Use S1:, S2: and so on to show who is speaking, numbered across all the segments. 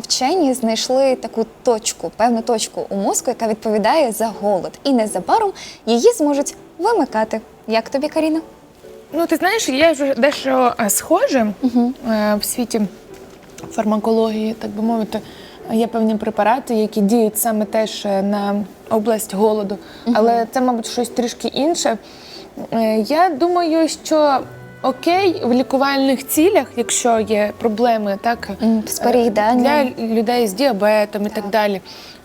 S1: Вчені знайшли таку точку, певну точку у мозку, яка відповідає за голод, і незабаром її зможуть вимикати. Як тобі, Каріна?
S2: Ну, ти знаєш, є вже дещо е, схоже е, в світі фармакології, так би мовити. Є певні препарати, які діють саме теж е, на область голоду, але це, мабуть, щось трішки інше. Е, Я думаю, що окей, в лікувальних цілях, якщо є проблеми, так е,
S1: переїданням.
S2: для людей з діабетом і так далі.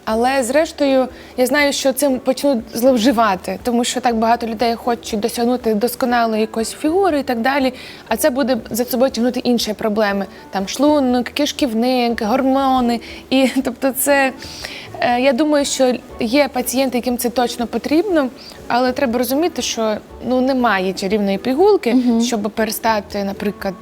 S2: Але зрештою, я знаю, що цим почнуть зловживати, тому що так багато людей хочуть досягнути досконалої якоїсь фігури і так далі. А це буде за собою тягнути інші проблеми: там шлунок, кишківник, гормони. І тобто, це я думаю, що є пацієнти, яким це точно потрібно, але треба розуміти, що ну немає чарівної пігулки, щоб перестати, наприклад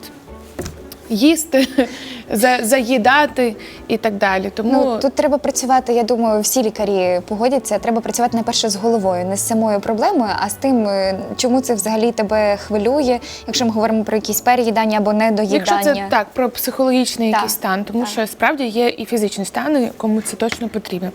S2: їсти, за- заїдати і так далі. Тому
S1: Ну тут треба працювати. Я думаю, всі лікарі погодяться. Треба працювати найперше з головою, не з самою проблемою, а з тим, е, чому це взагалі тебе хвилює, якщо ми говоримо про якісь переїдання або недоїдання.
S2: Якщо це так про психологічний
S1: Так,
S2: якийсь стан, тому
S1: так.
S2: що справді є і фізичні стани, кому це точно потрібно.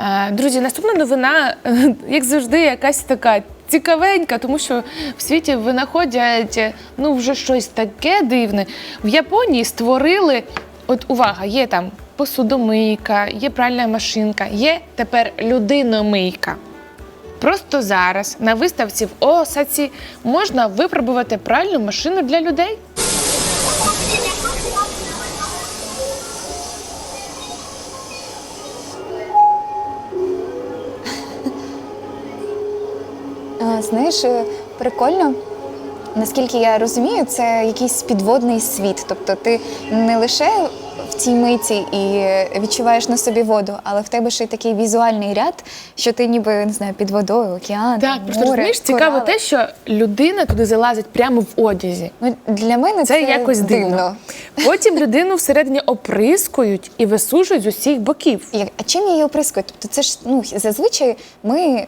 S2: Е, Друзі, наступна новина, як завжди, якась така цікавенька, тому що в світі винаходять ну вже щось таке дивне. В Японії створили, от увага, є там посудомийка, є пральна машинка, є тепер людиномийка. Просто зараз на виставці в Осаці можна випробувати пральну машину для людей.
S1: Знаєш, е, прикольно. Наскільки я розумію, це якийсь підводний світ. Тобто ти не лише в цій миці і відчуваєш на собі воду, але в тебе ще й такий візуальний ряд, що ти ніби не знаю, під водою, океан.
S2: Так, просто
S1: море,
S2: розумієш, цікаво те, що людина туди залазить прямо в одязі.
S1: Ну, для мене це,
S2: Це якось дивно. Потім людину всередині оприскують і висушують з усіх боків.
S1: А чим її оприскую? Тобто це ж ну, зазвичай ми.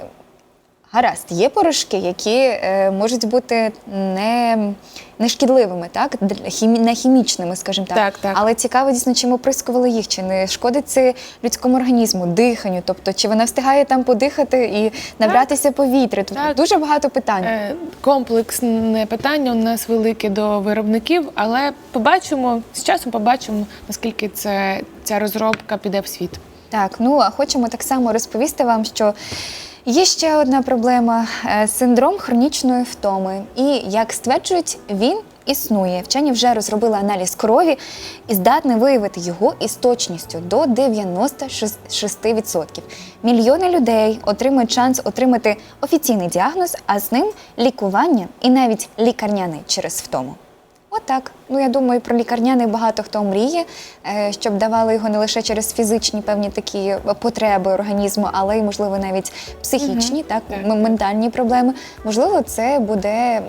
S1: Гаразд, є порошки, які е, можуть бути не, не шкідливими, так? Хімі, не хімічними, скажімо так.
S2: Так, так.
S1: Але цікаво дійсно, чим оприскували їх, чи не шкодить це людському організму, диханню, тобто чи вона встигає там подихати і набратися повітря. Тобто
S2: Так.
S1: дуже багато питань.
S2: Е, Комплексне питання у нас велике до виробників, але побачимо з часом побачимо, наскільки це ця розробка піде в світ.
S1: Так, ну а хочемо так само розповісти вам, що є ще одна проблема е, синдром хронічної втоми. І як стверджують, він існує. Вчені вже розробили аналіз крові і здатні виявити його із точністю до 96%. Мільйони людей отримують шанс отримати офіційний діагноз, а з ним лікування і навіть лікарняний через втому. Отак. Ну я думаю, про лікарняний багато хто мріє, е, щоб давали його не лише через фізичні певні такі потреби організму, але й можливо навіть психічні, так,
S2: Так.
S1: ментальні проблеми. Можливо, це буде м,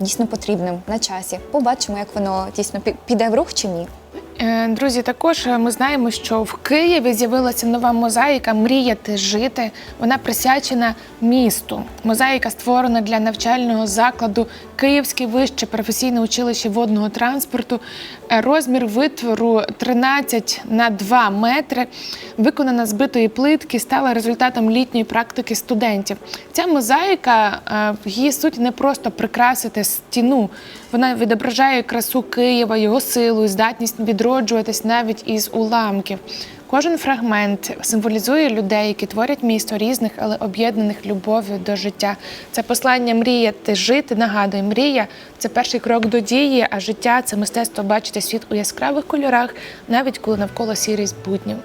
S1: дійсно потрібним на часі. Побачимо, як воно дійсно піде в рух чи ні.
S2: Е, Друзі, також е, ми знаємо, що в Києві з'явилася нова мозаїка Мріяти жити. Вона присвячена місту. Мозаїка створена для навчального закладу Київське вище професійне училище водного транспорту. Е, Розмір витвору 13 на 2 метри. Виконана з битої плитки, стала результатом літньої практики студентів. Ця мозаїка її суть не просто прикрасити стіну. Вона відображає красу Києва, його силу, здатність відроджуватись навіть із уламків. Кожен фрагмент символізує людей, які творять місто різних, але об'єднаних любов'ю до життя. Це послання мріяти, жити. Нагадує, мрія це перший крок до дії, а життя це мистецтво бачити світ у яскравих кольорах, навіть коли навколо сірість буднів.